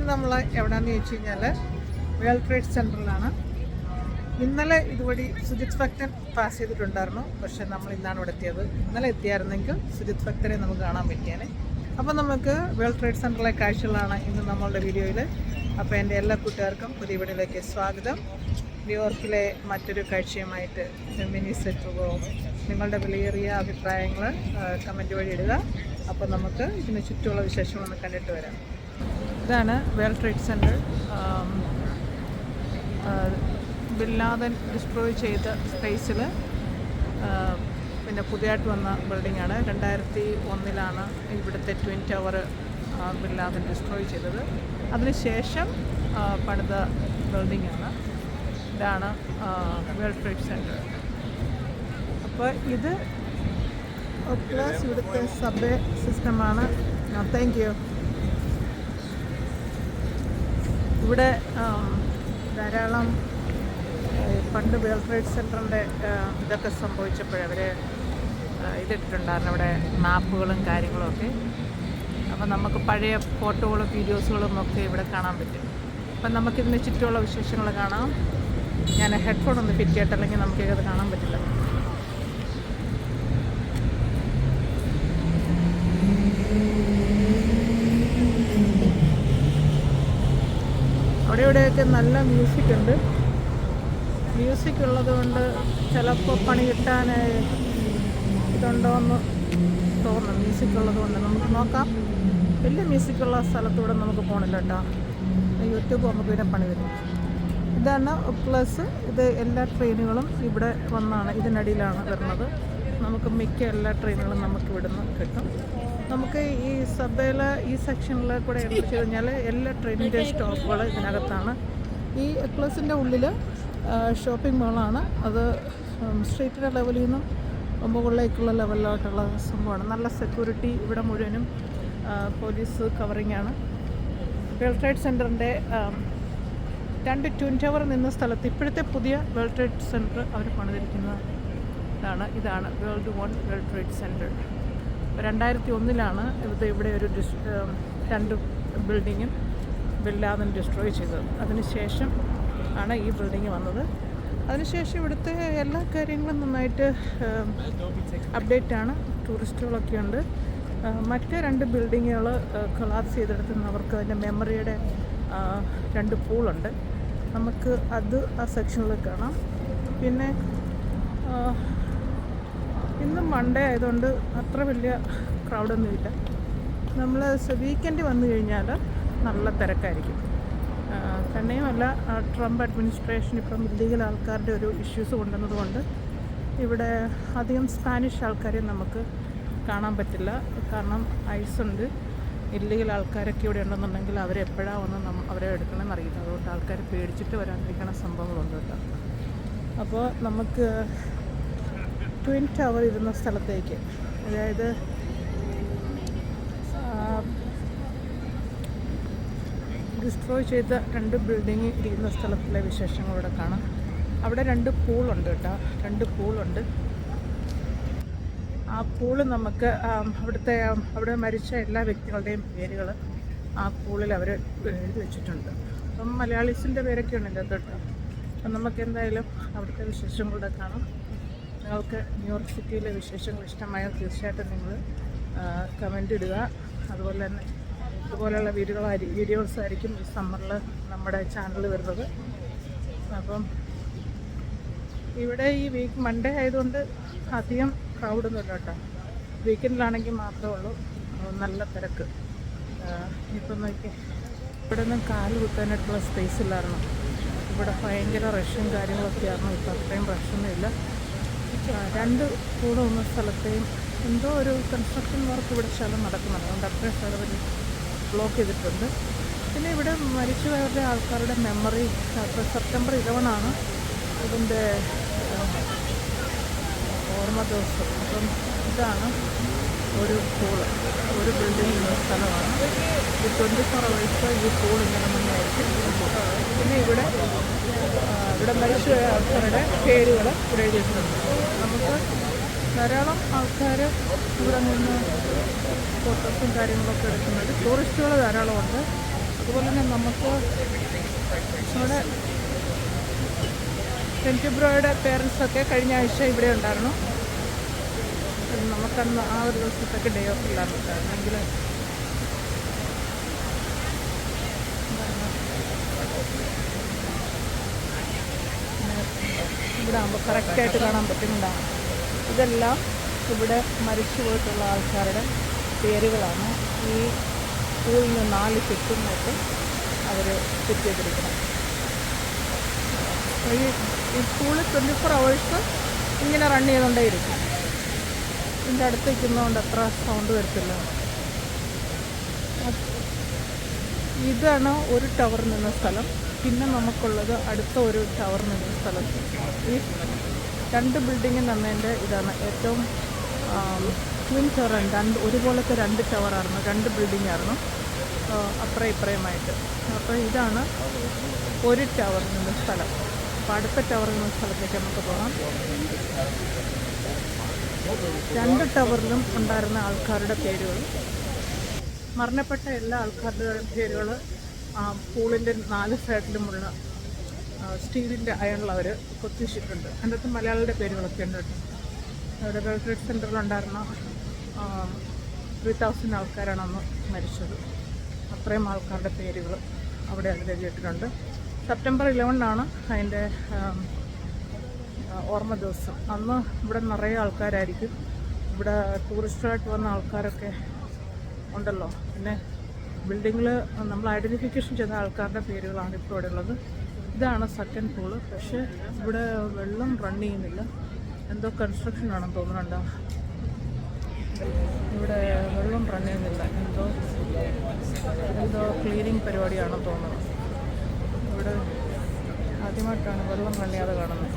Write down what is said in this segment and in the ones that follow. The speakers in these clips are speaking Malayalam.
ഇന്ന് നമ്മൾ എവിടെയാണെന്ന് ചോദിച്ചു കഴിഞ്ഞാൽ വേൾഡ് ട്രേഡ് സെന്ററിലാണ് ഇന്നലെ ഇതുവഴി സുജിത് ഭക്തൻ പാസ് ചെയ്തിട്ടുണ്ടായിരുന്നു. പക്ഷെ നമ്മൾ ഇന്നാണ് ഇവിടെ എത്തിയത്. ഇന്നലെ എത്തിയായിരുന്നെങ്കിൽ സുജിത് ഭക്തനെ നമുക്ക് കാണാൻ പറ്റിയാണ് അപ്പോൾ നമുക്ക് വേൾഡ് ട്രേഡ് സെന്ററിലെ കാഴ്ചകളാണ് ഇന്ന് നമ്മളുടെ വീഡിയോയിൽ അപ്പോൾ എന്റെ എല്ലാ കൂട്ടുകാർക്കും പുതിയ വീഡിയോയിലേക്ക് സ്വാഗതം. ന്യൂയോർക്കിലെ മറ്റൊരു കാഴ്ചയുമായിട്ട് മിനി സെറ്റ് പോകും നിങ്ങളുടെ വിലയേറിയ അഭിപ്രായങ്ങൾ കമന്റ് വഴി ഇടുക. അപ്പോൾ നമുക്ക് ഇതിന് ചുറ്റുമുള്ള വിശേഷങ്ങളൊന്ന് കണ്ടിട്ട് വരാം. ഇതാണ് world trade centre bin Laden destroy ചെയ്ത സ്പേസിൽ പിന്നെ പുതിയതായിട്ട് വന്ന ബിൽഡിങ്ങാണ്. രണ്ടായിരത്തി ഒന്നിലാണ് ഇവിടുത്തെ ട്വിൻ ടവർ ബില്ലാദൻ ഡിസ്ട്രോയ് ചെയ്തത്. അതിനുശേഷം പണിത ബിൽഡിങ്ങാണ്. ഇതാണ് വേൾഡ് ട്രേഡ് സെന്റർ അപ്പോൾ ഇത് പ്ലസ് ഇവിടുത്തെ സബ്വേ സിസ്റ്റമാണ്. Thank you. ഇവിടെ ധാരാളം പണ്ട് വേൾഡ് ട്രേഡ് സെന്ററിന്റെ ഇതൊക്കെ സംഭവിച്ചപ്പോൾ അവർ ഇതിട്ടിട്ടുണ്ടായിരുന്നു അവിടെ മാപ്പുകളും കാര്യങ്ങളും ഒക്കെ. അപ്പോൾ നമുക്ക് പഴയ ഫോട്ടോകളും വീഡിയോസുകളും ഒക്കെ ഇവിടെ കാണാൻ പറ്റും. അപ്പം നമുക്കിതിന് ചുറ്റുമുള്ള വിശേഷങ്ങൾ കാണാം. ഞാൻ ഹെഡ്ഫോൺ ഒന്ന് ഫിറ്റ് ചെയ്യട്ടെ അല്ലെങ്കിൽ നമുക്ക് ഇത് കാണാൻ പറ്റില്ല. അവിടെ ഇവിടെയൊക്കെ നല്ല മ്യൂസിക് ഉണ്ട് മ്യൂസിക് ഉള്ളതുകൊണ്ട് ചിലപ്പോൾ പണി കിട്ടാൻ ഇതുണ്ടോ എന്ന് തോന്നുന്നു. മ്യൂസിക് ഉള്ളതുകൊണ്ട് നമുക്ക് നോക്കാം. വലിയ മ്യൂസിക്കുള്ള സ്ഥലത്തൂടെ നമുക്ക് പോകണില്ല കേട്ടോ. യൂട്യൂബ് നമുക്ക് പിന്നെ പണി വരും. ഇതാണ് പ്ലസ്. ഇത് എല്ലാ ട്രെയിനുകളും ഇവിടെ വന്നാണ് ഇതിനടിയിലാണ് വരുന്നത്. നമുക്ക് മിക്ക എല്ലാ ട്രെയിനുകളും നമുക്ക് ഇവിടുന്ന് കിട്ടും. നമുക്ക് ഈ സബേല ഈ സെക്ഷനിൽ കൂടെ എന്ന് വെച്ച് കഴിഞ്ഞാൽ എല്ലാ ട്രെയിനിന്റെ സ്റ്റോപ്പുകൾ ഇതിനകത്താണ്. ഈ എക്ലോസിന്റെ ഉള്ളിൽ ഷോപ്പിംഗ് മോളാണ് അത് സ്ട്രീറ്റിന്റെ ലെവലിൽ നിന്നും മുകളിലേക്കുള്ള ലെവലിലോട്ടുള്ള സംഭവമാണ്. നല്ല സെക്യൂരിറ്റി ഇവിടെ മുഴുവനും പോലീസ് കവറിംഗ് ആണ്. വേൾഡ് ട്രേഡ് സെന്ററിന്റെ രണ്ട് ട്വിൻ ടവർ നിന്ന സ്ഥലത്ത് ഇപ്പോഴത്തെ പുതിയ വേൾഡ് ട്രേഡ് സെന്റർ അവർ പണിതിരിക്കുന്നതാണ്. ഇതാണ് world one world trade centre രണ്ടായിരത്തി ഒന്നിലാണ് ഇത് ഇവിടെ ഒരു ഡിസ് രണ്ട് ബിൽഡിങ്ങും ബില്ലാദൻ ഡിസ്ട്രോയ് ചെയ്തത്. അതിനുശേഷം ആണ് ഈ ബിൽഡിങ് വന്നത്. അതിനുശേഷം ഇവിടുത്തെ എല്ലാ കാര്യങ്ങളും നന്നായിട്ട് അപ്ഡേറ്റ് ആണ്. ടൂറിസ്റ്റുകളൊക്കെ ഉണ്ട്. മറ്റ് രണ്ട് ബിൽഡിങ്ങുകൾ കൊളാപ്സ് ചെയ്തെടുത്ത് അവർക്ക് അതിന്റെ മെമ്മറിയുടെ രണ്ട് പൂളുണ്ട് നമുക്ക് അത് ആ സെക്ഷനിൽ കാണാം. പിന്നെ ഇന്ന് മൺഡേ ആയതുകൊണ്ട് അത്ര വലിയ ക്രൗഡൊന്നുമില്ല നമ്മൾ വീക്കെൻഡ് വന്നു കഴിഞ്ഞാൽ നല്ല തിരക്കായിരിക്കും. തന്നെയുമല്ല ട്രംപ് അഡ്മിനിസ്ട്രേഷൻ ഇപ്പം ഇല്ലീഗൽ ആൾക്കാരുടെ ഒരു ഇഷ്യൂസ് കൊണ്ടുവന്നതുകൊണ്ട് ഇവിടെ അധികം സ്പാനിഷ് ആൾക്കാരെ നമുക്ക് കാണാൻ പറ്റില്ല. കാരണം ഐസ് ഉണ്ട് ഇല്ലീഗൽ ആൾക്കാരൊക്കെ ഇവിടെ ഉണ്ടെന്നുണ്ടെങ്കിൽ അവരെപ്പോഴാണ് വന്ന് നമ്മ അവരെ എടുക്കണമെന്ന് അറിയില്ല. അതുകൊണ്ട് ആൾക്കാർ പേടിച്ചിട്ട് വരാതിരിക്കണ സംഭവങ്ങളുണ്ട് കേട്ടോ. അപ്പോൾ നമുക്ക് ട്വിൻ ടവർ ഇരുന്ന സ്ഥലത്തേക്ക്. അതായത് ഡിസ്ട്രോയ് ചെയ്ത രണ്ട് ബിൽഡിങ് ഇരിക്കുന്ന സ്ഥലത്തിലെ വിശേഷങ്ങൾ ഇവിടെ കാണാം. അവിടെ രണ്ട് പൂളുണ്ട് കേട്ടോ. രണ്ട് പൂളുണ്ട്. ആ പൂൾ നമുക്ക് അവിടുത്തെ അവിടെ മരിച്ച എല്ലാ വ്യക്തികളുടെയും പേരുകൾ ആ പൂളിൽ അവർ എഴുതി വെച്ചിട്ടുണ്ട്. അപ്പം മലയാളീസിന്റെ പേരൊക്കെ ഉണ്ട് കേട്ടോ. അപ്പം നമുക്ക് എന്തായാലും അവിടുത്തെ വിശേഷങ്ങളുടെ കാണാം. നിങ്ങൾക്ക് ന്യൂയോർക്ക് സിറ്റിയിലെ വിശേഷങ്ങൾ ഇഷ്ടമായാൽ തീർച്ചയായിട്ടും നിങ്ങൾ കമന്റ് ഇടുക. അതുപോലെ തന്നെ ഇതുപോലെയുള്ള വീഡിയോകളായി വീഡിയോസ് ആയിരിക്കും ഈ സമ്മറിൽ നമ്മുടെ ചാനലിൽ വരുന്നത്. അപ്പം ഇവിടെ ഈ വീക്ക് മൺഡേ ആയതുകൊണ്ട് അധികം ക്രൗഡൊന്നുമില്ല കേട്ടോ. വീക്കെൻഡിലാണെങ്കിൽ മാത്രമേ ഉള്ളൂ. നല്ല തിരക്ക്. ഇപ്പം നോക്കി ഇവിടെ നിന്ന് കാൽ കുത്താനായിട്ടുള്ള സ്പേസ് ഇല്ലായിരുന്നു. ഇവിടെ ഭയങ്കര റഷും കാര്യങ്ങളൊക്കെ ആയിരുന്നു ഇപ്പം അത്രയും റഷൊന്നും ഇല്ല. ആ, രണ്ട് കൂടെ ഒന്ന സ്ഥലത്തെയും എന്തോ ഒരു കൺസ്ട്രക്ഷൻ വർക്ക് ഇവിടെ സ്ഥലം നടക്കുന്നുണ്ട്. അതുകൊണ്ട് അത്രയും സ്ഥലം അവർ ബ്ലോക്ക് ചെയ്തിട്ടുണ്ട്. പിന്നെ ഇവിടെ മരിച്ചുപോയവരുടെ ആൾക്കാരുടെ മെമ്മറി അപ്പോൾ സെപ്റ്റംബർ ഇലവനാണ് ഇതിന്റെ ഓർമ്മ ദിവസം. അപ്പം ഇതാണ് ഒരു പൂൾ ഒരു ഉള്ള സ്ഥലമാണ്. ഈ ട്വന്റി ഫോർ അവേഴ്സ് ഈ പൂൾ ഇങ്ങനെ മുന്നേ പിന്നെ ഇവിടെ ഇവിടെ മരിച്ചുപോയ ആൾക്കാരുടെ പേരുകൾ ഇവിടെ എഴുതിയിട്ടുണ്ട്. നമുക്ക് ധാരാളം ആൾക്കാർ ഇവിടെ നിന്ന് ഫോട്ടോസും കാര്യങ്ങളൊക്കെ എടുക്കുന്നുണ്ട്. ടൂറിസ്റ്റുകൾ ധാരാളമുണ്ട് അതുപോലെ തന്നെ നമുക്ക് നമ്മുടെ സെന്റിബ്രോയുടെ പേരൻസൊക്കെ കഴിഞ്ഞ ആഴ്ച ഇവിടെ ഉണ്ടായിരുന്നു. നമുക്കന്ന് ആ ഒരു ദിവസത്തൊക്കെ ഡേ ഓഫ് ഇല്ലായിരുന്നു. അല്ലെങ്കിൽ ഇവിടെ ആകുമ്പോൾ കറക്റ്റായിട്ട് കാണാൻ പറ്റുന്നതാണ്. ഇതെല്ലാം ഇവിടെ മരിച്ചു പോയിട്ടുള്ള ആൾക്കാരുടെ പേരുകളാണ്. ഈ സ്കൂളിൽ നിന്ന് നാല് ചുറ്റുമായിട്ട് അവർ സെറ്റ് ചെയ്തിരിക്കണം ഈ സ്കൂൾ ട്വന്റി ഫോർ അവേഴ്സ് ഇങ്ങനെ റൺ ചെയ്തുകൊണ്ടേയിരിക്കും ഇതിന്റെ അടുത്ത് നിൽക്കുന്നതുകൊണ്ട് അത്ര സൗണ്ട് വരത്തില്ല. ഇതാണ് ഒരു ടവർ നിന്ന സ്ഥലം. പിന്നെ നമുക്കുള്ളത് അടുത്ത ഒരു ടവർ നിന്ന സ്ഥലം. ഈ രണ്ട് ബിൽഡിങ് നിന്നതിന്റെ ഇതാണ്. ഏറ്റവും ട്വിൻ ടവർ രണ്ട് ഒരുപോലത്തെ രണ്ട് ടവറായിരുന്നു രണ്ട് ബിൽഡിംഗ് ആയിരുന്നു. അപ്പുറം ഇപ്പുറയുമായിട്ട് അപ്പോൾ ഇതാണ് ഒരു ടവർ നിന്ന സ്ഥലം. അപ്പോൾ അടുത്ത ടവർ നിന്ന സ്ഥലത്തേക്ക് നമുക്ക് പോകാം. രണ്ട് ടവറിലും ഉണ്ടായിരുന്ന ആൾക്കാരുടെ പേരുകൾ. മരണപ്പെട്ട എല്ലാ ആൾക്കാരുടെ പേരുകൾ പൂളിന്റെ നാല് സൈഡിലുമുള്ള സ്റ്റീലിന്റെ അയണിൽ അവർ കൊത്തിച്ചിട്ടുണ്ട് അതിന്റെ അകത്ത് മലയാളിയുടെ പേരുകളൊക്കെ ഉണ്ട് കേട്ടോ. അവിടെ വേൾഡ് ട്രേഡ് സെന്ററിലുണ്ടായിരുന്ന ത്രീ തൗസൻഡ് ആൾക്കാരാണ് അന്ന് മരിച്ചത്. അത്രയും ആൾക്കാരുടെ പേരുകൾ അവിടെ അതിൽ എഴുതിയിട്ടുണ്ട് സെപ്റ്റംബർ ഇലവനാണ് അതിന്റെ ആം, ആ, ഓർമ്മ ദിവസം. അന്ന് ഇവിടെ നിറയെ ആൾക്കാരായിരിക്കും. ഇവിടെ ടൂറിസ്റ്റായിട്ട് വന്ന ആൾക്കാരൊക്കെ ഉണ്ടല്ലോ. പിന്നെ ബിൽഡിങ്ങിൽ നമ്മൾ ഐഡന്റിഫിക്കേഷൻ ചെയ്ത ആൾക്കാരുടെ പേരുകളാണ് ഇപ്പോൾ ഇവിടെ ഉള്ളത്. ഇതാണ് സെക്കൻഡ് പൂൾ പക്ഷേ ഇവിടെ വെള്ളം റൺ ചെയ്യുന്നില്ല. എന്തോ കൺസ്ട്രക്ഷൻ ആണെന്ന് തോന്നുന്നുണ്ട്? ഇവിടെ വെള്ളം റൺ ചെയ്യുന്നില്ല. എന്തോ എന്തോ ക്ലീനിങ് പരിപാടിയാണെന്ന് തോന്നുന്നത് ഇവിടെ ആദ്യമായിട്ടാണ് വെള്ളം ചെയ്യാതെ കാണുന്നത്.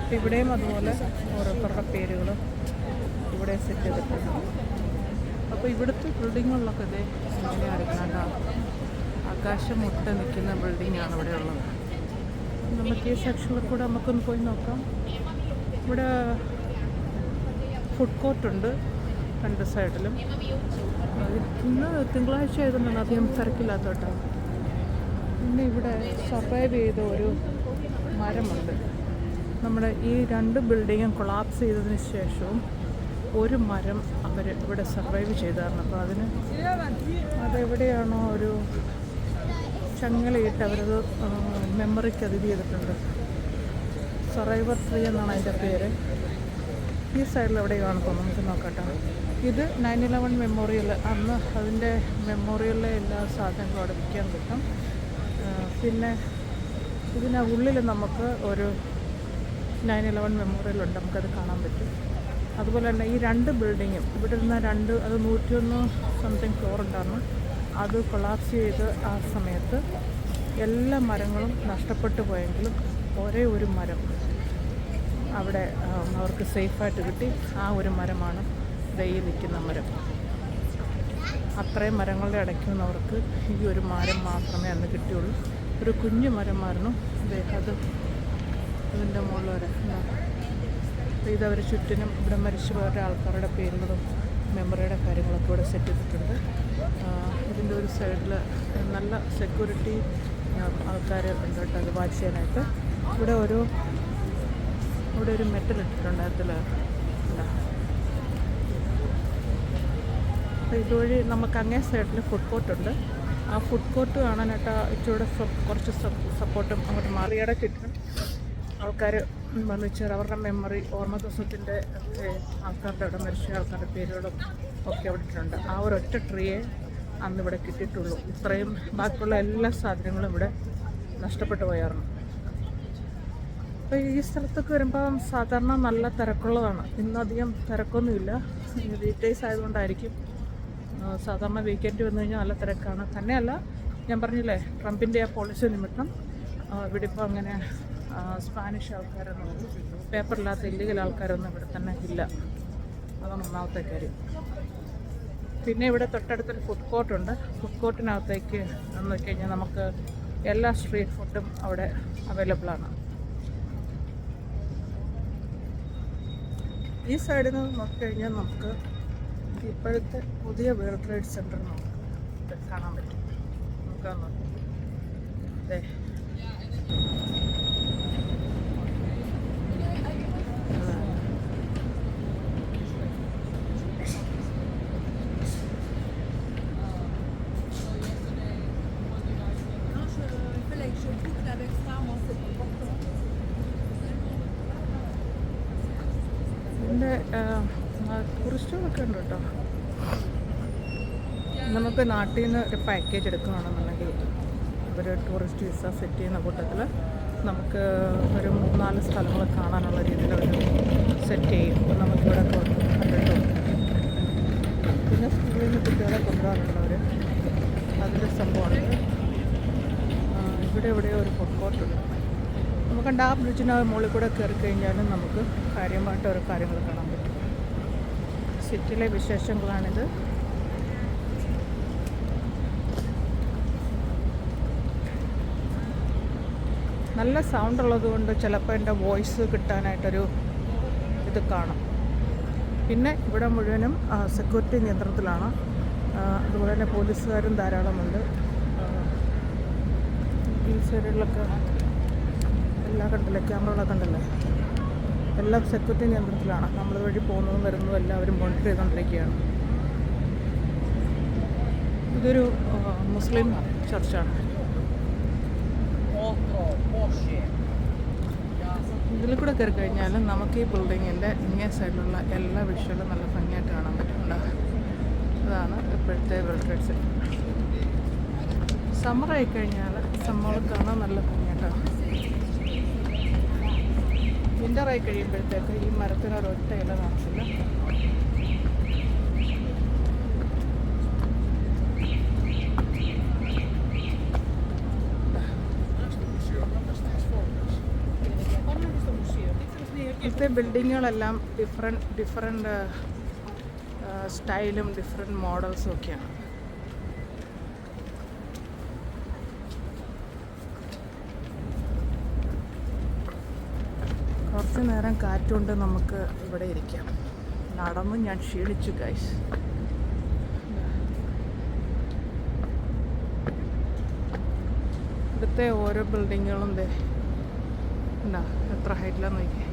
അപ്പോൾ ഇവിടെയും അതുപോലെ ഓരോരുത്തരുടെ പേരുകൾ ഇവിടെ സെറ്റ് ചെയ്തിട്ടുണ്ട്. അപ്പോൾ ഇവിടുത്തെ ബിൽഡിങ്ങുകളിലൊക്കെ ഇതേ ഇങ്ങനെയാണ് ഇരിക്കണ ആകാശം മുട്ട നിൽക്കുന്ന ബിൽഡിങ്ങാണ് ഇവിടെ ഉള്ളത്. നമുക്ക് ഈ സെക്ഷനിൽ കൂടെ നമുക്കൊന്ന് പോയി നോക്കാം. ഇവിടെ ഫുഡ് കോർട്ടുണ്ട് രണ്ട് സൈഡിലും ഇന്ന് തിങ്കളാഴ്ച ആയതുകൊണ്ടാണ് അധികം തിരക്കില്ലാത്ത കേട്ടോ പിന്നെ ഇവിടെ സർവൈവ് ചെയ്ത ഒരു മരമുണ്ട്. നമ്മുടെ ഈ രണ്ട് ബിൽഡിങ്ങും കൊളാപ്സ് ചെയ്തതിന് ശേഷവും ഒരു മരം അവർ ഇവിടെ സർവൈവ് ചെയ്തായിരുന്നു. അപ്പോൾ അതിന് അതെവിടെയാണോ ഒരു ചങ്ങലയിട്ട് അവരത് മെമ്മറിക്ക് അത് ചെയ്തിട്ടുണ്ട്. സർവൈവർ ട്രീ എന്നാണ് അതിന്റെ പേര്. ഈ സൈഡിൽ എവിടെ കാണുമ്പോൾ നമുക്ക് നോക്കട്ടെ. ഇത് നയൻ ഇലവൻ മെമ്മോറിയൽ അന്ന് അതിന്റെ മെമ്മോറിയലിലെ എല്ലാ സാധനങ്ങളും അവിടെ വിൽക്കാൻ കിട്ടും പിന്നെ ഇതിന് ഉള്ളിൽ നമുക്ക് ഒരു നയൻ ഇലവൻ മെമ്മോറിയൽ ഉണ്ട്. നമുക്കത് കാണാൻ പറ്റും. അതുപോലെ തന്നെ ഈ രണ്ട് ബിൽഡിങ്ങും ഇവിടെ ഇരുന്ന രണ്ട് അത് നൂറ്റിയൊന്ന് സംതിങ് ഫ്ലോർ ഉണ്ടായിരുന്നു. അത് കൊളാപ്സ് ചെയ്ത് ആ സമയത്ത് എല്ലാ മരങ്ങളും നഷ്ടപ്പെട്ടു പോയെങ്കിലും ഒരേ ഒരു മരം അവിടെ അവർക്ക് സേഫായിട്ട് കിട്ടി. ആ ഒരു മരമാണ് ദൈ നിൽക്കുന്ന മരം. അത്രയും മരങ്ങളുടെ ഇടയ്ക്ക് നിന്നവർക്ക് ഈ ഒരു മരം മാത്രമേ അന്ന് കിട്ടിയുള്ളൂ. ഒരു കുഞ്ഞു മരമായിരുന്നു. ദേ അത് ഇതിന്റെ മുകളിൽ വരെ. അപ്പോൾ ഇതവർ ചുറ്റിനും ഇവിടെ മരിച്ചു പോയ ആൾക്കാരുടെ പേരുകളും മെമ്മറിയുടെ കാര്യങ്ങളൊക്കെ ഇവിടെ സെറ്റ് ചെയ്തിട്ടുണ്ട്. ഇതിന്റെ ഒരു സൈഡിൽ നല്ല സെക്യൂരിറ്റി ആൾക്കാർ ഉണ്ട് കേട്ടോ അത് വാച്ച് ചെയ്യാനായിട്ട്. ഇവിടെ ഒരു ഇവിടെ ഒരു മെറ്റൽ ഇട്ടിട്ടുണ്ട് അതിൽ അപ്പോൾ ഇതുവഴി നമുക്ക് അങ്ങേ സൈഡിൽ ഫുഡ് കോർട്ടുണ്ട് ആ ഫുഡ് കോർട്ട് കാണാനായിട്ട് ഇച്ചിരൂടെ കുറച്ച് സപ്പോർട്ടും അങ്ങോട്ട് മാറിയുടെ ചുറ്റും ആൾക്കാർ വന്നു വെച്ചാൽ അവരുടെ മെമ്മറി ഓർമ്മ ദിവസത്തിന്റെ ആൾക്കാരുടെ അവിടെ മരിച്ച ആൾക്കാരുടെ പേരുകളും ഒക്കെ അവിടെ ഇട്ടിട്ടുണ്ട്. ആ ഒരൊറ്റ ട്രീയെ അന്ന് ഇവിടെ കിട്ടിയിട്ടുള്ളൂ. ഇത്രയും ബാക്കിയുള്ള എല്ലാ സാധനങ്ങളും ഇവിടെ നഷ്ടപ്പെട്ടു പോയായിരുന്നു. അപ്പോൾ ഈ സ്ഥലത്തൊക്കെ വരുമ്പോൾ സാധാരണ നല്ല തിരക്കുള്ളതാണ്. ഇന്നധികം തിരക്കൊന്നുമില്ല. വീക്കേഴ്സ് ആയതുകൊണ്ടായിരിക്കും സാധാരണ വീക്കെൻഡ് വന്നു കഴിഞ്ഞാൽ നല്ല തിരക്കാണ്. തന്നെയല്ല ഞാൻ പറഞ്ഞില്ലേ ട്രംപിന്റെ ആ പോളിസി നിമിത്തം ഇവിടെ ഇപ്പോൾ അങ്ങനെ സ്പാനിഷ് ആൾക്കാരൊന്നും പേപ്പറില്ലാത്ത ഇല്ലീഗൽ ആൾക്കാരൊന്നും ഇവിടെ തന്നെ ഇല്ല. അതാണ് ഒന്നാമത്തെ കാര്യം. പിന്നെ ഇവിടെ തൊട്ടടുത്തൊരു ഫുഡ് കോർട്ടുണ്ട് ഫുഡ് കോർട്ടിനകത്തേക്ക് എന്ന് കഴിഞ്ഞാൽ നമുക്ക് എല്ലാ സ്ട്രീറ്റ് ഫുഡും അവിടെ അവൈലബിൾ ആണ്. ഈ സൈഡിൽ നിന്ന് നോക്കിക്കഴിഞ്ഞാൽ നമുക്ക് ഇപ്പോഴത്തെ പുതിയ വേൾഡ് ട്രേഡ് സെന്റർ നമുക്ക് കാണാൻ പറ്റും. നമുക്ക് നോക്കാം ഇതിന്റെ ടൂറിസ്റ്റുകളൊക്കെ ഉണ്ട് കേട്ടോ. നമുക്ക് നാട്ടിൽ നിന്ന് ഒരു പാക്കേജ് എടുക്കുകയാണെന്നുണ്ടെങ്കിൽ ഒരു ടൂറിസ്റ്റ് വിസ സെറ്റ് ചെയ്യുന്ന കൂട്ടത്തിൽ നമുക്ക് ഒരു മൂന്നാൽ സ്ഥലങ്ങൾ കാണാനുള്ള രീതിയിൽ അവർ സെറ്റ് ചെയ്യും. അപ്പോൾ നമുക്കിവിടെ കൊണ്ട് കണ്ടിട്ടും. പിന്നെ സ്കൂളിൽ നിന്ന് കുട്ടികളെ കൊണ്ടുപോകാറുള്ളവർ അതിന്റെ സംഭവമാണ്. ഇവിടെ ഇവിടെ ഒരു ഫുഡ് കോർട്ടുണ്ട് നമുക്ക് ആ ബ്രിഡ്ജിന്റെ മുകളിൽ കൂടെ കയറി കഴിഞ്ഞാലും നമുക്ക് കാര്യമായിട്ട് ഓരോ കാര്യങ്ങൾ പറ്റും സിറ്റിയിലെ വിശേഷങ്ങളാണിത്. നല്ല സൗണ്ട് ഉള്ളതുകൊണ്ട് ചിലപ്പോൾ എന്റെ വോയിസ് കിട്ടാനായിട്ടൊരു ഇത് കാണും. പിന്നെ ഇവിടെ മുഴുവനും സെക്യൂരിറ്റി നിയന്ത്രണത്തിലാണ്. അതുപോലെ തന്നെ പോലീസുകാരും ധാരാളമുണ്ട്. ഈ സൈഡിലൊക്കെ എല്ലാ കണ്ടില്ലേ? ക്യാമറകളൊക്കെ കണ്ടല്ലേ? എല്ലാം സെക്യൂരിറ്റി നിയന്ത്രണത്തിലാണ്. നമ്മൾ വഴി പോകുന്നതും വരുന്നതും എല്ലാവരും മോണിറ്റർ ചെയ്തുകൊണ്ടിരിക്കുകയാണ് ഇതൊരു മുസ്ലിം ചർച്ചാണ്. ഇതിൽ കൂടെ കയറി കഴിഞ്ഞാൽ നമുക്ക് ഈ ബിൽഡിങ്ങിന്റെ ഇങ്ങേ സൈഡിലുള്ള എല്ലാ വിഷ്വലും നല്ല ഭംഗിയായിട്ട് കാണാൻ പറ്റുന്നുണ്ട്. അതാണ് ഇപ്പോഴത്തെ വേൾഡ് ട്രേഡ് സെന്റർ സമ്മർ ആയിക്കഴിഞ്ഞാൽ സമ്മർ കാണാൻ നല്ല ഭംഗിയായിട്ടാണ്. വിന്റർ ആയി കഴിയുമ്പോഴത്തേക്ക് ഈ മരത്തിനൊരൊറ്റ ഇല നടത്തില്ല ഇവിടുത്തെ ബിൽഡിങ്ങുകളെല്ലാം ഡിഫറെന്റ് ഡിഫറെന്റ് സ്റ്റൈലും ഡിഫറെന്റ് മോഡൽസും ഒക്കെയാണ്. കുറച്ച് നേരം കാറ്റുകൊണ്ട് നമുക്ക് ഇവിടെ ഇരിക്കാം. നടന്ന് ഞാൻ ക്ഷീണിച്ചു ഗൈസ് ഇവിടുത്തെ ഓരോ ബിൽഡിങ്ങുകളും ദേ എന്താ എത്ര ഹൈറ്റിലാന്ന് നോക്കി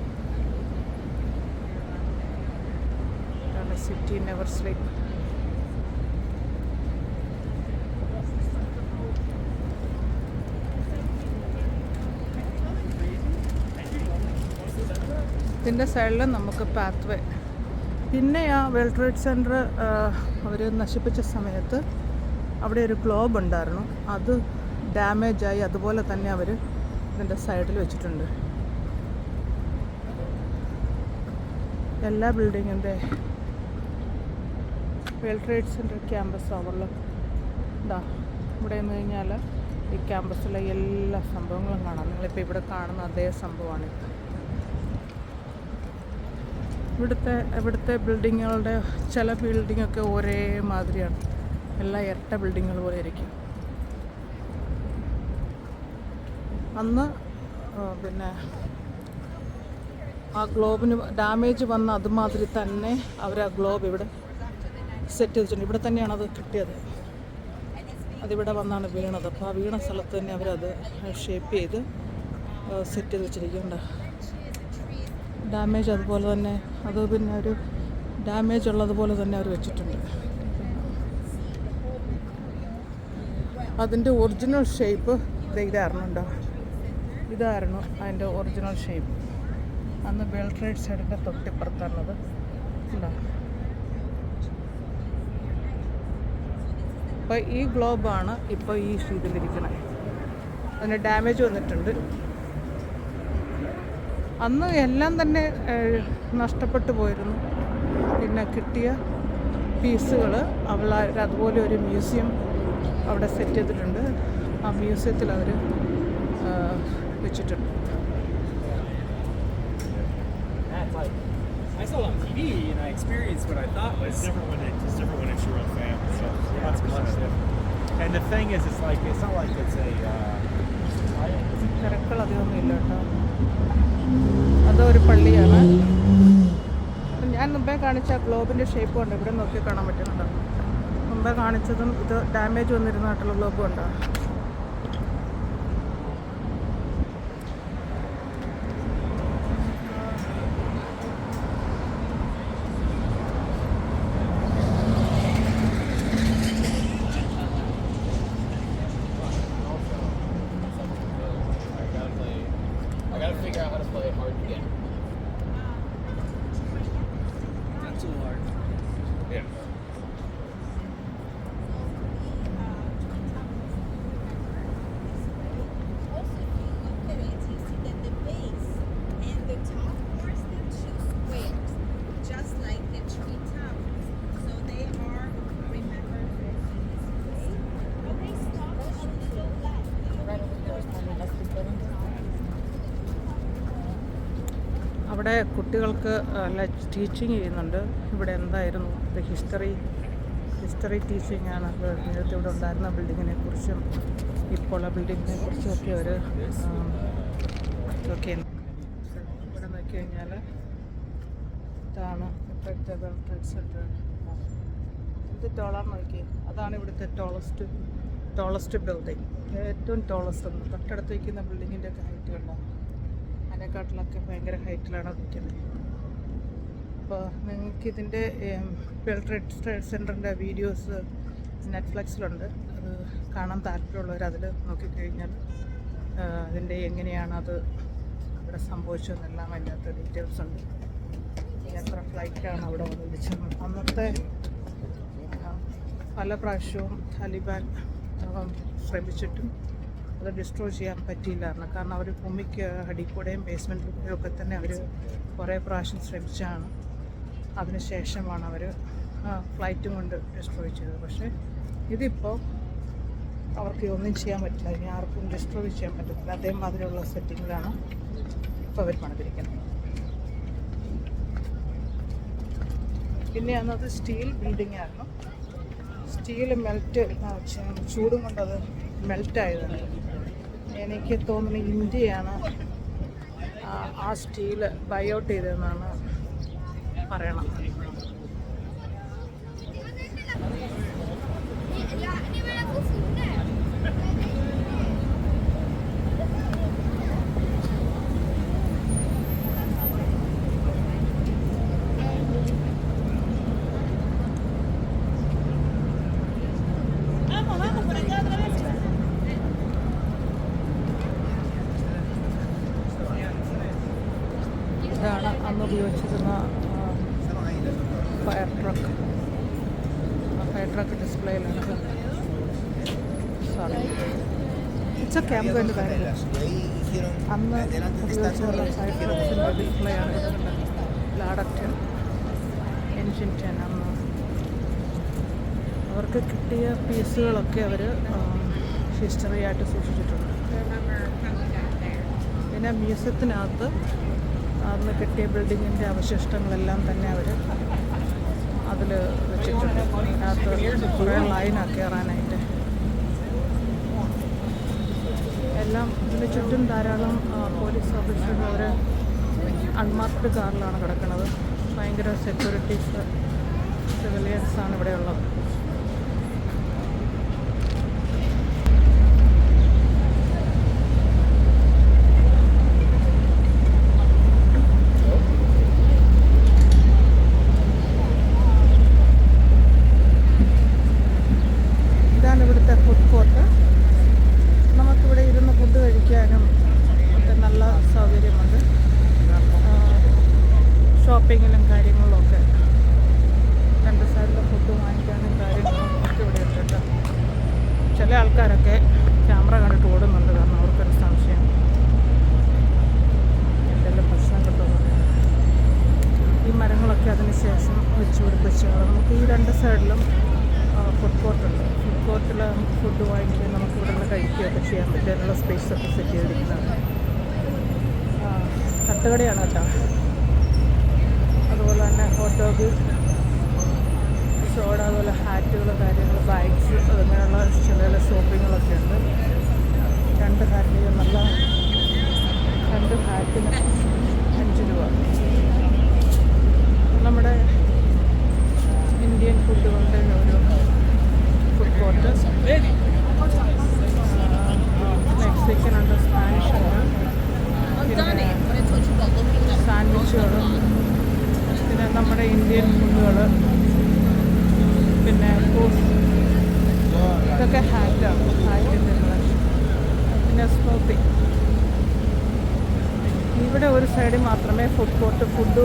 സിറ്റി നെവർ സ്ലീപ്പ് ഇതിന്റെ സൈഡിൽ നമുക്ക് പാത്ത് വേ പിന്നെ ആ വേൾഡ് ട്രേഡ് സെന്റർ അവർ നശിപ്പിച്ച സമയത്ത് അവിടെ ഒരു ഗ്ലോബ് ഉണ്ടായിരുന്നു. അത് ഡാമേജായി അതുപോലെ തന്നെ അവർ ഇതിന്റെ സൈഡിൽ വെച്ചിട്ടുണ്ട്. എല്ലാ ബിൽഡിങ്ങിന്റെ world trade centre campus overlook ഇതാ ഇവിടെ നിന്ന് കഴിഞ്ഞാൽ ഈ ക്യാമ്പസിലെ എല്ലാ സംഭവങ്ങളും കാണാം. നിങ്ങളിപ്പോൾ ഇവിടെ കാണുന്ന അതേ സംഭവമാണ് ഇവിടുത്തെ ഇവിടുത്തെ ബിൽഡിങ്ങുകളുടെ ചില ബിൽഡിങ്ങൊക്കെ ഒരേ മാതിരിയാണ്. എല്ലാം ഇരട്ട ബിൽഡിങ്ങുകൾ പോലെ ഇരിക്കും. അന്ന് പിന്നെ ആ ഗ്ലോബിന് ഡാമേജ് വന്ന അതുമാതിരി തന്നെ അവർ ആ ഗ്ലോബ് ഇവിടെ സെറ്റ് ചെയ്തിട്ടുണ്ട്. ഇവിടെ തന്നെയാണ് അത് കിട്ടിയത്. അതിവിടെ വന്നാണ് വീണത്. അപ്പോൾ ആ വീണ സ്ഥലത്ത് തന്നെ അവരത് ഷേപ്പ് ചെയ്ത് സെറ്റ് ചെയ്ത് വെച്ചിരിക്കുന്നുണ്ട്. ഡാമേജ് അതുപോലെ തന്നെ അത് പിന്നെ ഒരു ഡാമേജ് ഉള്ളതുപോലെ തന്നെ അവർ വെച്ചിട്ടുണ്ട്. അതിന്റെ ഒറിജിനൽ ഷേപ്പ് ഇതായിരുന്നു ഉണ്ടോ ഇതായിരുന്നു അതിന്റെ ഒറിജിനൽ ഷേപ്പ് അന്ന് വേൾ ട്രേഡ് സൈഡിന്റെ തൊട്ടിപ്പുറത്താണത് ഉണ്ടോ അപ്പോൾ ഈ ഗ്ലോബാണ് ഇപ്പോൾ ഈ ഷീതിലിരിക്കുന്നത് അതിന് ഡാമേജ് വന്നിട്ടുണ്ട്. അന്ന് എല്ലാം തന്നെ നഷ്ടപ്പെട്ടു പോയിരുന്നു പിന്നെ കിട്ടിയ പീസുകൾ അവൾ അതുപോലെ ഒരു മ്യൂസിയം അവിടെ സെറ്റ് ചെയ്തിട്ടുണ്ട് ആ മ്യൂസിയത്തിൽ അവർ വെച്ചിട്ടുണ്ട് തിരക്കുകൾ അധികമൊന്നും ഇല്ല കേട്ടോ അതൊരു പള്ളിയാണ്. ഞാൻ മുമ്പേ കാണിച്ച ഗ്ലോബിന്റെ ഷേപ്പ് ഉണ്ട്. ഇവിടെ നോക്കി കാണാൻ പറ്റുന്നുണ്ടോ. മുമ്പേ കാണിച്ചതും ഇത് ഡാമേജ് വന്നിരുന്നതായിട്ടുള്ള ഗ്ലോബും ഉണ്ടോ? അവിടെ കുട്ടികൾക്ക് ടീച്ചിങ് ചെയ്യുന്നുണ്ട്. ഇവിടെ എന്തായിരുന്നു? ഇത് ഹിസ്റ്ററി ഹിസ്റ്ററി ടീച്ചിങ് ആണ്. നേരത്തെ ഇവിടെ ഉണ്ടായിരുന്ന ബിൽഡിങ്ങിനെ കുറിച്ചും ഇപ്പോൾ ആ ബിൽഡിങ്ങിനെ കുറിച്ചും ഒക്കെ അവർ ഇതൊക്കെ ഇവിടെ നോക്കി കഴിഞ്ഞാൽ ഇതാണ് ഇപ്പോഴത്തെ ഇത് ടോളാണ് നോക്കി. അതാണ് ഇവിടുത്തെ ടോളസ്റ്റ് ടോളസ്റ്റ് ബിൽഡിംഗ് ഏറ്റവും ടോളസ്റ്റ് തൊട്ടടുത്ത് ബിൽഡിങ്ങിന്റെ ഒക്കെ ഹൈറ്റ് കണ്ടോ? അതിനെക്കാട്ടിലൊക്കെ ഭയങ്കര ഹൈറ്റിലാണ് നിൽക്കുന്നത്. അപ്പോൾ നിങ്ങൾക്ക് ഇതിന്റെ വേൾഡ് ട്രേഡ് ട്രേഡ് സെന്ററിന്റെ വീഡിയോസ് നെറ്റ്ഫ്ലിക്സിലുണ്ട്. അത് കാണാൻ താല്പര്യമുള്ളവർ അതിൽ നോക്കിക്കഴിഞ്ഞാൽ അതിന്റെ എങ്ങനെയാണ് അത് അവിടെ സംഭവിച്ചതെന്നെല്ലാം അതിന്റെ അകത്ത് ഡീറ്റെയിൽസ് ഉണ്ട് എത്ര ഫ്ലൈറ്റാണ് അവിടെ വന്ന് വിളിച്ചത്. അന്നത്തെ പല പ്രാവശ്യവും താലിബാൻ ശ്രമിച്ചിട്ടും അത് ഡിസ്ട്രോയ് ചെയ്യാൻ പറ്റിയില്ലായിരുന്നു. കാരണം അവർ ഭൂമിക്ക് അടിക്കൂടെയും ബേസ്മെന്റിലൂടെയും ഒക്കെ തന്നെ അവർ കുറേ പ്രാവശ്യം ശ്രമിച്ചാണ്. അതിനുശേഷമാണ് അവർ ഫ്ലൈറ്റും കൊണ്ട് ഡിസ്ട്രോയ് ചെയ്തത്. പക്ഷേ ഇതിപ്പോൾ അവർക്ക് ഒന്നും ചെയ്യാൻ പറ്റില്ല. ഇനി ആർക്കും ഡിസ്ട്രോയ് ചെയ്യാൻ പറ്റത്തില്ല. അതേമാതിരിയുള്ള സെറ്റിങ്ങിലാണ് ഇപ്പോൾ അവർ പണിതിരിക്കുന്നത്. പിന്നെ അന്നത് സ്റ്റീൽ ബിൽഡിംഗ് ആയിരുന്നു. സ്റ്റീൽ മെൽറ്റ് ചൂടും കൊണ്ടത് മെൽറ്റായതാണ് എനിക്ക് തോന്നുന്നു ഇന്ത്യയാണ് ആ- സ്റ്റീൽ ബൈഔട്ട് ചെയ്തതെന്നാണ് പറയണം. ഇതാണ് വെച്ചിരുന്ന ഫയർ ട്രക്ക് ഫയർ ട്രക്ക് ഡിസ്പ്ലേയിലാണ് സോറി ഇറ്റ്സ് എ ക്യാമ്പ് വേണ്ടി കാര്യമില്ല അന്ന് ഉപയോഗിച്ചുള്ള ഫയർ ട്രക്കിന്റെ ഡിസ്പ്ലേ ആണ് ലാഡക്റ്റ് എൻജിൻ ടെൻ അന്ന് അവർക്ക് കിട്ടിയ പീസുകളൊക്കെ അവർ ഹിസ്റ്ററി ആയിട്ട് സൂക്ഷിച്ചിട്ടുണ്ട്. പിന്നെ മ്യൂസിയത്തിനകത്ത് അന്ന് കെട്ടിയ ബിൽഡിങ്ങിന്റെ അവശിഷ്ടങ്ങളെല്ലാം തന്നെ അവർ അതിൽ വെച്ചിട്ടുണ്ട്. അതിനകത്ത് കുറേ ലൈനാണ് കയറാനായിട്ട്. എല്ലാം ഇതിന് ചുറ്റും ധാരാളം പോലീസ് ഓഫീസേഴ്സ് അവർ അൺമാർക്ക്ഡ് കാറിലാണ് കിടക്കുന്നത്. ഭയങ്കര സെക്യൂരിറ്റീസ് സിവിലിയൻസാണ് ഇവിടെ ഉള്ളത് ഇതാണ് ഇവിടുത്തെ ഫുഡ് കോർട്ട് നമുക്കിവിടെ ഇരുന്ന് ഫുഡ് കഴിക്കാനും ഒക്കെ നല്ല സൗകര്യമുണ്ട് ഷോപ്പിങ്ങിലും കാര്യങ്ങളിലും ഒക്കെ രണ്ട് സൈഡിലെ ഫുഡ് വാങ്ങിക്കാനും കാര്യങ്ങളും ഒക്കെ ഇവിടെ ഉണ്ട് ചില ആൾക്കാരൊക്കെ ക്യാമറ കണ്ടിട്ട് ഓടുന്നുണ്ട് കാരണം അവർക്കൊരു സംശയം. എന്തെല്ലാം പ്രശ്നം കിട്ടുമെന്ന് ഈ മരങ്ങളൊക്കെ അതിന് ശേഷം വെച്ച് പിടിപ്പിച്ചാണ് നമുക്ക് ഈ രണ്ട് സൈഡിലും ഫുഡ് കോർട്ടുണ്ട് ഫുഡ് കോർട്ടിൽ നമുക്ക് ഫുഡ് വാങ്ങിക്കുകയും നമുക്ക് ഇവിടെ നിന്ന് കഴിക്കുകയൊക്കെ ചെയ്യാൻ പറ്റും. സ്പേസ് ഒക്കെ സെറ്റ് ചെയ്തിരിക്കുന്നത്. ആ, തട്ടുകടയാണ് കേട്ടോ. തന്നെ ഫോട്ടോ സോഡ അതുപോലെ ഹാറ്റുകൾ കാര്യങ്ങൾ ബാഗ്സ് അങ്ങനെയുള്ള ചില ഷോപ്പിങ്ങുകളൊക്കെ ഉണ്ട്. രണ്ട് ഹാറ്റുകൾ നല്ല രണ്ട് ഹാറ്റിന് അഞ്ച് രൂപ നമ്മുടെ ഇന്ത്യൻ ഫുഡുകളുടെ ഒരു ഫുഡ് കോർട്ട് മെക്സിക്കൻ ഉണ്ട് സ്പാനിഷ് ഉണ്ട് പിന്നെ സാൻഡ്വിച്ചുകൾ പിന്നെ നമ്മുടെ ഇന്ത്യൻ ഫുഡുകൾ പിന്നെ ഫ്രൂട്ട്സ് ഇതൊക്കെ ഹാറ്റാണ് ഹാറ്റിന്റെ പിന്നെ സ്മൂത്തി ഇവിടെ ഒരു സൈഡിൽ മാത്രമേ ഫുഡ് കോർട്ട് ഫുഡ്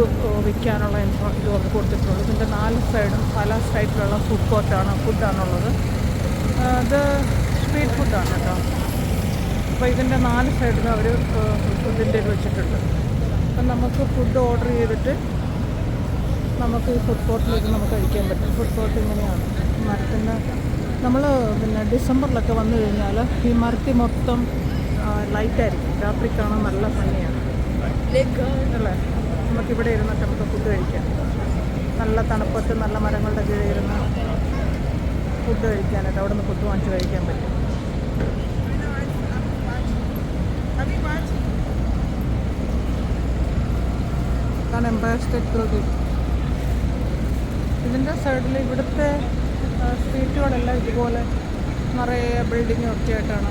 വിൽക്കാനുള്ള ഇത് കൊടുത്തിട്ടുള്ളൂ. ഇതിന്റെ നാല് സൈഡും പല സൈഡിലുള്ള ഫുഡ് കോർട്ടാണ് ഫുഡാണുള്ളത് അത് സ്ട്രീറ്റ് ഫുഡാണ് കേട്ടോ. അപ്പോൾ ഇതിന്റെ നാല് സൈഡിലും അവർ ഫുഡിന്റെ ഇത് വെച്ചിട്ടുണ്ട്. അപ്പം നമുക്ക് ഫുഡ് ഓർഡർ ചെയ്തിട്ട് നമുക്ക് ഈ ഫുഡ് കോർട്ടിലേക്ക് നമുക്ക് കഴിക്കാൻ പറ്റും. ഫുഡ് കോർട്ട് ഇങ്ങനെയാണ്. മരത്തിന് നമ്മൾ പിന്നെ ഡിസംബറിലൊക്കെ വന്നു കഴിഞ്ഞാൽ ഈ മരത്തി മൊത്തം ലൈറ്റായിരിക്കും രാത്രി കാണാൻ നല്ല ഭംഗിയാണ്. നമുക്കിവിടെ ഇരുന്നിട്ട് നമുക്ക് ഫുഡ് കഴിക്കാം. നല്ല തണുപ്പത്ത് നല്ല മരങ്ങളുടെ കീഴിൽ ഇരുന്ന് ഫുഡ് കഴിക്കാനായിട്ട് അവിടെ നിന്ന് ഫുഡ് വാങ്ങിച്ച് കഴിക്കാൻ പറ്റും. ഇതിന്റെ സൈഡിൽ ഇവിടുത്തെ സ്ട്രീറ്റുകളെല്ലാം ഇതുപോലെ നിറയെ ബിൽഡിങ്ങും ഒക്കെ ആയിട്ടാണ്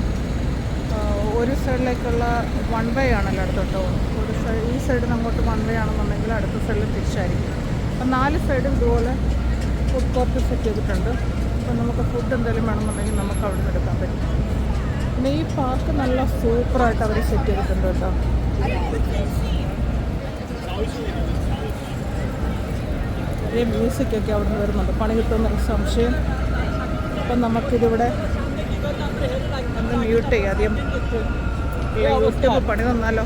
ഒരു സൈഡിലേക്കുള്ള വൺ വേ ആണല്ലോ അടുത്തോട്ട് ഒരു ഈ സൈഡിൽ അങ്ങോട്ട് വൺ അടുത്ത സൈഡിൽ തിരിച്ചായിരിക്കും. അപ്പം നാല് സൈഡും ഇതുപോലെ ഫുഡ് കോർട്ട് സെറ്റ് ചെയ്തിട്ടുണ്ട്. അപ്പം നമുക്ക് ഫുഡ് എന്തെങ്കിലും വേണമെന്നുണ്ടെങ്കിൽ നമുക്ക് അവിടെ നിന്ന് എടുക്കാൻ പറ്റും. പിന്നെ ഈ പാർക്ക് നല്ല സൂപ്പറായിട്ട് അവർ സെറ്റ് ചെയ്തിട്ടുണ്ട് കേട്ടോ. ചെറിയ മ്യൂസിക്കൊക്കെ അവിടെ നിന്ന് വരുന്നുണ്ട്. പണി കിട്ടുമെന്നൊരു സംശയം. അപ്പം നമുക്കിതിവിടെ ഒന്ന് മ്യൂട്ട് ചെയ്യാം. ആദ്യം യൂട്യൂബ് പണി തന്നാലോ?